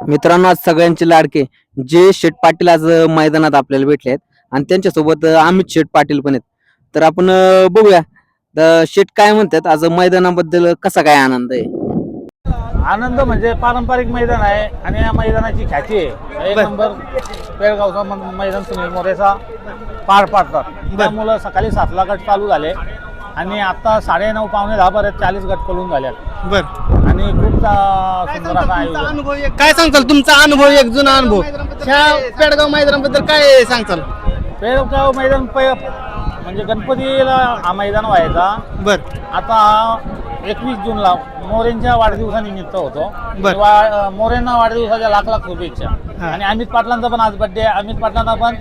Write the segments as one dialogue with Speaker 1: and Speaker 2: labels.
Speaker 1: मित्रांनो आज सगळ्यांचे लाडके जे शेठ पाटील आज मैदानात आपल्याला भेटले आहेत आणि त्यांच्यासोबत अमित शेठ पाटील पण आहेत. तर आपण बघूया. तर शेठ काय म्हणतात? आज मैदानाबद्दल कसा काय आनंद आहे?
Speaker 2: आनंद म्हणजे पारंपरिक मैदान आहे आणि या मैदानाची ख्याती आहे. एक
Speaker 3: बर.
Speaker 2: नंबर पेळगावचा मैदान सुनील मोरेचा पार पाडतात. त्यामुळं सकाळी सातला गट चालू झाले आणि आता साडे नऊ पावणे दहा पर्यंत चाळीस गट पळून झाले
Speaker 3: बर.
Speaker 2: आणि खूप अं, सुंदर असा आयोजन.
Speaker 3: अनुभव एक- काय सांगताल? तुमचा अनुभव एक जुना अनुभव. ह्या पेडगाव मैदानाबद्दल काय सांगताल?
Speaker 2: पेळगाव मैदान पै म्हणजे गणपतीला हा मैदान व्हायचा.
Speaker 3: बर.
Speaker 2: आता एकवीस जूनला मोरेंच्या वाढदिवसानिमित्त होतो.
Speaker 3: बर.
Speaker 2: मोरेंना वाढदिवसाच्या लाख लाख शुभेच्छा.
Speaker 3: हा.
Speaker 2: आणि अमित पाटलांचा पण आज बर्थडे अमित पाटलांना पण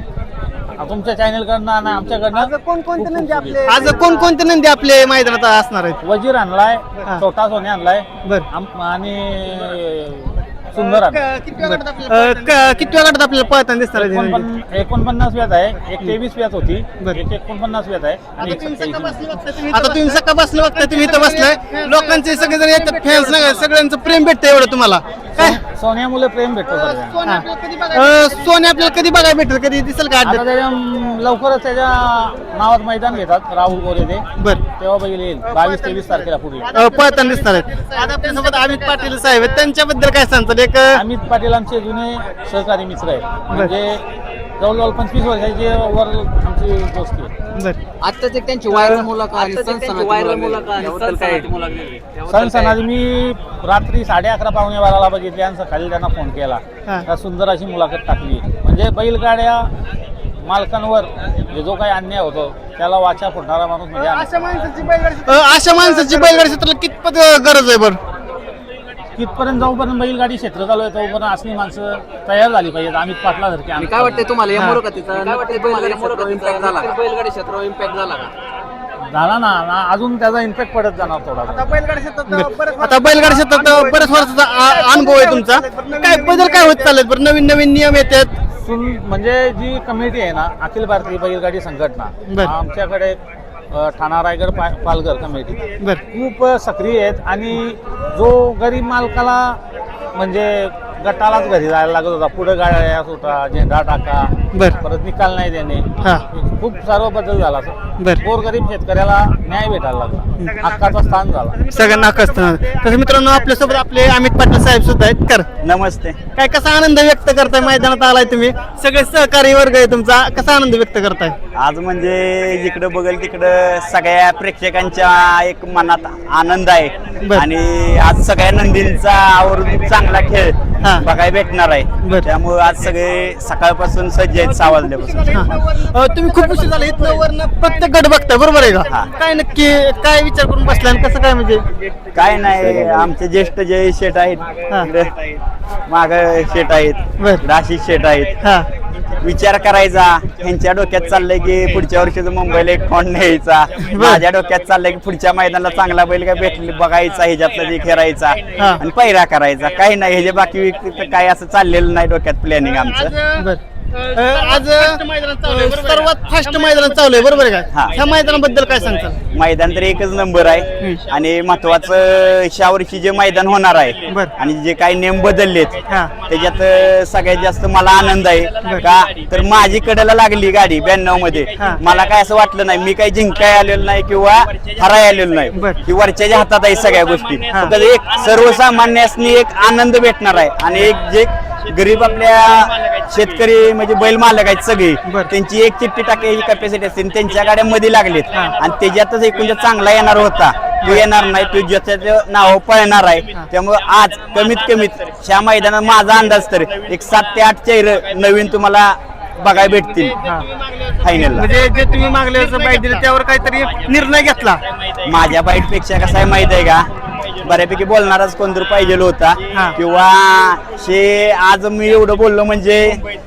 Speaker 2: अं, तुमच्या चॅनलकडनं आणि आमच्याकडनं खूप खूप शुभेच्छा.
Speaker 3: आज कोणकोणते नंदी आपले मैदानात असणार आहेत?
Speaker 2: वजीर आणलाय
Speaker 3: हा.
Speaker 2: छोटा सोने आणलाय
Speaker 3: बर.
Speaker 2: आम- आणि सुंदर आणलाय.
Speaker 3: कितव्या गटात आपल्याला पळताना दिसणार आहेत हे नंदी?
Speaker 2: एकोणपन्नास व्यात आहे एक तेवीस व्यात होती
Speaker 3: बर.
Speaker 2: एक एकोणपन्नास व्यात आहे. आणि एक सत्तावीस व्यात.
Speaker 3: आता तुम्ही सकाळ बसलं बघताय तुम्ही इथं बसलाय लोकांचे सगळेजण येतात फॅन्स सगळ्यांचं प्रेम भेटतं एवढं तुम्हाला. काय?
Speaker 2: सोन्यामुळे प्रेम भेटतो सगळ्यांना.
Speaker 3: अं, सोने आपल्याला कधी बघायला भेटेल कधी दिसेल का
Speaker 2: आता
Speaker 3: अड्ड्यात
Speaker 2: त्याच्या अं, लवकरच त्याच्या नावात मैदान घेतात राहुल गोरे ते.
Speaker 3: बर.
Speaker 2: तेव्हा बैल येईल बावीस तेवीस तारखेला पुढे.
Speaker 3: अं, पळताना दिसणार आहेत आता आपल्यासोबत अमित पाटील साहेब आहेत. त्यांच्याबद्दल काय सांगतात एक अं,
Speaker 2: अमित पाटील आमचे जुने सहकारी मित्र आहेत. म्हणजे जवळजवळ पंचवीस वर्षाची वर आमची दोस्ती आहे
Speaker 3: बर.
Speaker 1: आत्ताच एक त्यांची व्हायरल मुलाखत
Speaker 2: सण सणाची मी रात्री साडे अकरा पावणे बाराला बघितली. आणि सकाळी त्यांना फोन केला.
Speaker 3: हा.
Speaker 2: त्या सुंदर अशी मुलाखत टाकली. म्हणजे बैलगाड्या मालकांवर जे जो काही अन्याय होतो त्याला वाचा फुटणारा माणूस म्हणजे आम्ही.
Speaker 3: अं, अशा माणसाची बैलगाडी क्षेत्राला कितपत अं, गरज आहे बरं?
Speaker 2: तिथपर्यंत जाऊपर्यंत बैलगाडी क्षेत्र चालू आहे तोपर्यंत असली माणसं तयार झाली पाहिजेत. अमित पाटला
Speaker 1: आणि काय वाटतंय तुम्हाला? या मुलाखतीचा नक्की बैलगाडी क्षेत्रावर impact झाला का? बैलगाडी क्षेत्रावर इम्पॅक्ट झाला का?
Speaker 2: झाला ना ना अजून त्याचा इम्पॅक्ट पडत जाणार थोडा
Speaker 3: आता बैलगाडी क्षेत्रात बऱ्याच वर्षाचा आ- अनुभव आहे तुमचा. काय बदल काय होत चाललेत? बरं नवीन नवीन नियम येतात.
Speaker 2: सुन म्हणजे जी कमिटी आहे ना अखिल भारतीय बैलगाडी संघटना
Speaker 3: बर.
Speaker 2: आमच्याकडे ठाणा रायगड पा- पालघर कमिटी.
Speaker 3: बर.
Speaker 2: खूप सक्रिय आहेत आणि जो गरीब मालकाला म्हणजे गटालाच घरी जायला लागत होता पुढे गाड्या सुटा झेंडा टाका
Speaker 3: बर.
Speaker 2: परत निकाल नाही देणे
Speaker 3: हा.
Speaker 2: खूप सर्व बदल झाला
Speaker 3: बर.
Speaker 2: गोरगरीब शेतकऱ्याला न्याय भेटायला लागला. हक्काचा स्थान झाला.
Speaker 3: सगळ्यांना हक्क तसं मित्रांनो आपल्यासोबत आपले अमित पाटील साहेब सुद्धा आहेत. कर.
Speaker 4: नमस्ते.
Speaker 3: काय कसा आनंद व्यक्त करताय? मैदानात आलाय तुम्ही. सगळे सहकारी वर्ग आहे तुमचा. कसा आनंद व्यक्त करताय?
Speaker 4: आज म्हणजे जिकडं बघेल तिकडं सगळ्या प्रेक्षकांच्या एक मनात आनंद आहे
Speaker 3: बर.
Speaker 4: आणि आज सगळ्या नंदींचा आवर्जून चांगला खेळ
Speaker 3: हा.
Speaker 4: बघायला भेटणार आहे. त्यामुळे आज सगळे सकाळपासून सज्ज आहेत सहा वाजल्यापासून
Speaker 3: हा. अ, तुम्ही खूप उशीर झाला इथनं वरनं प्रत्येक गट बघताय बरोबर आहे का
Speaker 4: हा.
Speaker 3: काय नक्की काय विचार करून बसलाय आणि कसं काय म्हणजे
Speaker 4: काय नाही आमचे ज्येष्ठ जे शेट आहेत
Speaker 3: हा.
Speaker 4: माग शेट आहेत
Speaker 3: बर.
Speaker 4: आशिष शेट आहेत
Speaker 3: हा
Speaker 4: विचार करायचा. ह्यांच्या डोक्यात चाललंय की पुढच्या वर्षी मुंबईला एक फोन न्यायचा? माझ्या डोक्यात चाललंय की पुढच्या मैदानाला चांगला बैल काय भेटली बघायचा ह्याच्यातला जे खेळायचा. आणि पैरा करायचा. काही नाही ह्याच्या बाकी व्यक्ती काय असं चाललेलं नाही डोक्यात प्लॅनिंग आमचं.
Speaker 3: आज सर्वात फास्ट मैदान चालू आहे बरोबर आहे
Speaker 4: हा.
Speaker 3: का ह्या मैदानाबद्दल काय सांगताल
Speaker 4: मैदान तर एकच नंबर आहे आणि महत्वाचं ह्या वर्षी जे मैदान होणार आहे
Speaker 3: बर.
Speaker 4: आणि जे काही नियम बदललेत
Speaker 3: हा.
Speaker 4: त्याच्यात अं, सगळ्यात जास्त मला आनंद आहे का तर माझी कडेला लागली गाडी ब्याण्णवमध्ये
Speaker 3: हा.
Speaker 4: मला काय असं वाटलं नाही मी काही जिंकाय आलेलो नाही किंवा हराय आलेलो नाही. ही वरच्याच्या हातात आहे सगळ्या गोष्टी
Speaker 3: हा.
Speaker 4: एक सर्वसामान्यासनी एक आनंद भेटणार आहे आणि एक जे गरीब आपल्या शेतकरी म्हणजे बैल मालक आहेत सगळे. त्यांची एक चिठ्ठी टाकायची कॅपॅसिटी असते. त्यांच्या गाड्यांमध्ये लागलेत. आणि त्याच्यातच एकूण चांगला येणार होता तो येणार नाही तो ज्याच्या नाव पळणार आहे. त्यामुळे आज कमीत कमीत ह्या मैदानात माझा अंदाज तर एक सात ते आठ चेहरे नवीन तुम्हाला बघायला भेटतील. फायनल
Speaker 3: म्हणजे जे तुम्ही मागले बाईट दिलं त्यावर काहीतरी निर्णय घेतला.
Speaker 4: माझ्या बाईटपेक्षा कसं आहे माहीत आहे का? बऱ्यापैकी बोलणाराच कोणतरी पाहिजे होता
Speaker 3: हा.
Speaker 4: किंवा हे आज मी एवढं बोललो म्हणजे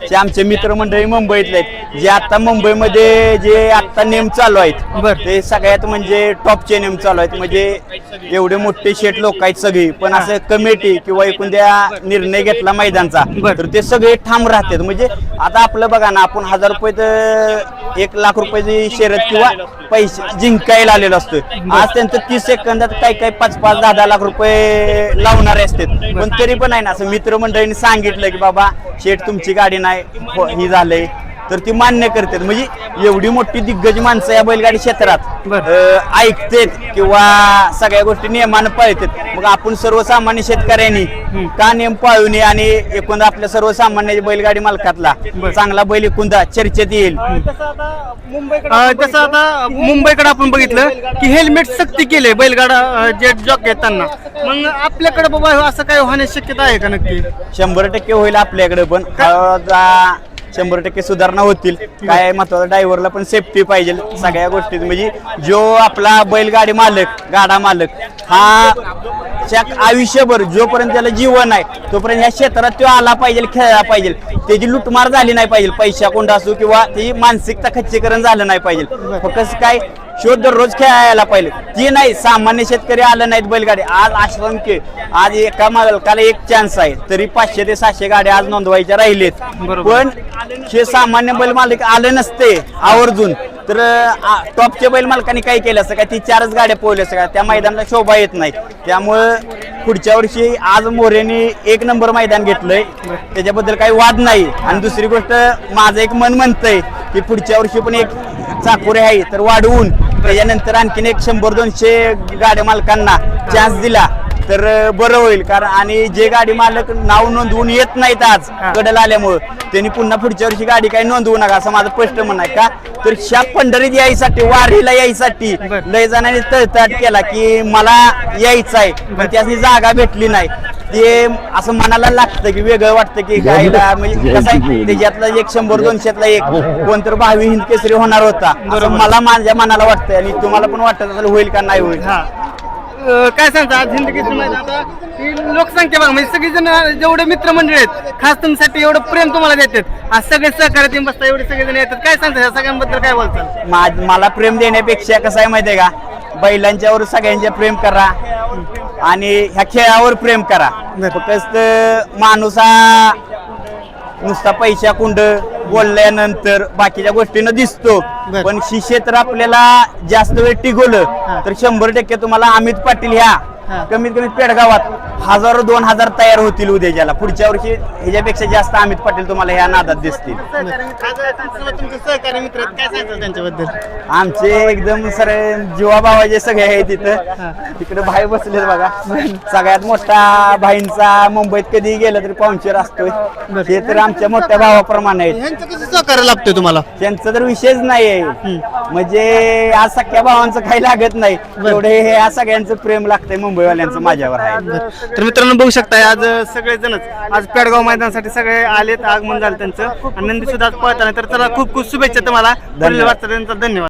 Speaker 4: जे आमचे मित्रमंडळी मुंबईतले आहेत जे आता मुंबईमध्ये जे आता नेम चालू आहेत
Speaker 3: बर.
Speaker 4: ते सगळ्यात म्हणजे टॉपचे नेम चालू आहेत म्हणजे एवढे मोठे शेट लोक आहेत सगळी. पण असं कमिटी किंवा एकूण त्या निर्णय घेतला मैदानचा. तर ते सगळे ठाम राहतात. म्हणजे आता आपलं बघा ना आपण हजार रुपये तर एक लाख रुपयाची शर्यत किंवा पैसे जिंकायला आलेलो असतो आज त्यांचं तीस सेकंदात काही काही पाच पाच दहा दहा लाख रुपये लावणारे असतात. पण तरी पण आहे ना असं मित्रमंडळींनी सांगितलं की बाबा शेठ तुमची गाडी नाही हो, ही झालंय. तर ती मान्य करतात. म्हणजे एवढी मोठी दिग्गज माणसं या बैलगाडी क्षेत्रात ऐकतेत किंवा सगळ्या गोष्टी नियमानं पाळतात. मग आपण सर्वसामान्य शेतकऱ्यांनी का नियम पाळू नये आणि एकूण आपल्या सर्वसामान्य बैलगाडी मालकातला चांगला बैल एकूणदा चर्चेत येईल.
Speaker 3: जसं आता मुंबईकडे आपण बघितलं की हेल्मेट सक्ती केले बैलगाडा जे जॉक त्यांना मग आपल्याकडे बाबा असं काय होण्याची शक्यता आहे का नक्की?
Speaker 4: शंभर टक्के होईल आपल्याकडे पण. शंभर टक्के सुधारणा होतील. काय महत्वाचं ड्रायव्हरला पण सेफ्टी पाहिजे सगळ्या गोष्टीत. म्हणजे जो आपला बैलगाडी मालक गाडा मालक हा च्या आयुष्यभर जोपर्यंत त्याला जीवन आहे तोपर्यंत ह्या क्षेत्रात तो आला पाहिजे खेळला पाहिजे. त्याची लुटमार झाली नाही पाहिजे पैशा कोंडा असो किंवा त्याची मानसिकता खच्चीकरण झालं नाही पाहिजे. फक्त काय शोध दररोज खेळायला पाहिजे ती नाही सामान्य शेतकरी आलं नाहीत बैलगाडी. आज असंख्य आज एका मालकाला एक चान्स आहे. तरी पाचशे ते सातशे गाड्या आज नोंदवायच्या राहिलेत. पण हे सामान्य बैल मालक आले नसते आवर्जून. तर टॉपच्या बैल मालकांनी काय केलं असं काय ती चारच गाड्या पोहल्या असं का? त्या मैदानाला शोभा येत नाही. त्यामुळं पुढच्या वर्षी आज मोरेने एक नंबर मैदान घेतलंय. त्याच्याबद्दल काही वाद नाही. आणि दुसरी गोष्ट माझं एक मन म्हणतंय की पुढच्या वर्षी पण एक चाकोरे आहे तर वाढवून त्याच्यानंतर आणखीन एक शंभर दोनशे गाड्या मालकांना चान्स दिला. तर बरं होईल. कारण आणि जे गाडी मालक नाव नोंदवून येत नाहीत आज कडल आल्यामुळं त्यांनी पुन्हा पुढच्या वर्षी गाडी काही नोंदवू नका असं माझं स्पष्ट म्हणणं आहे का? तर ह्या पंढरीत यायसाठी वारीला यायसाठी लय जणांनी तळतळ केला की मला यायचं आहे पण त्याची जागा भेटली नाही. ते असं मनाला लागतं की वेगळं वाटतं की गायला म्हणजे कसं आहे त्याच्यातला एक शंभर दोनशेतला एक कोणतर भावी हिंद केसरी होणार होता. असं मला माझ्या मनाला वाटतंय आणि तुम्हाला पण वाटत असेल होईल का नाही होईल.
Speaker 3: हा. अं, काय सांगता आज मैदान आता ही लोकसंख्या बघा म्हणजे सगळेजण जेवढे मित्रमंडळी आहेत खास तुमच्यासाठी एवढं प्रेम तुम्हाला देतात. आज सगळे सहकार्य तुम्ही बसता एवढे सगळेजण येतात. काय सांगता या सगळ्यांबद्दल काय बोलताल?
Speaker 4: मा- मला प्रेम देण्यापेक्षा कसं आहे माहितीये का? बैलांच्यावर सगळ्यांचे प्रेम करा. आणि ह्या खेळावर प्रेम करा. फक्त माणूस हा नुसता पैशा कुंड बोलल्यानंतर बाकीच्या गोष्टीनं दिसतो. पण ही क्षेत्र आपल्याला जास्त वेळ टिकवलं तर शंभर टक्के तुम्हाला अमित पाटील ह्या कमीत कमी पेडगावात हजारो दोन हजार तयार होतील उद्याच्याला. पुढच्या वर्षी ह्याच्यापेक्षा जास्त अमित पाटील तुम्हाला ह्या नादात दिसतील. आमचे एकदम सर जीवाभावाचे सगळे आहे तिथं तिकडे भाई बसलेत बघा. सगळ्यात मोठा भाईंचा मुंबईत कधी गेलं तरी पाहुणचेर असतोय. ते तर आमच्या मोठ्या भावाप्रमाणे
Speaker 3: कसं सहकार्य लागतंय तुम्हाला?
Speaker 4: त्यांचा तर विषयच नाही म्हणजे आज सख्या भावांचं काही लागत नाही. एवढे हे या सगळ्यांचं प्रेम लागतंय मुंबईवाल्यांचं माझ्यावर आहे.
Speaker 3: तर मित्रांनो बघू शकताय आज सगळेजणच आज पेडगाव मैदानासाठी सगळे आलेत आगमन झालं त्यांचं. आणि नंदी सुद्धा आज पळताना तर चला खूप खूप शुभेच्छा तुम्हाला. पुढील वाटचालींचा धन्यवाद.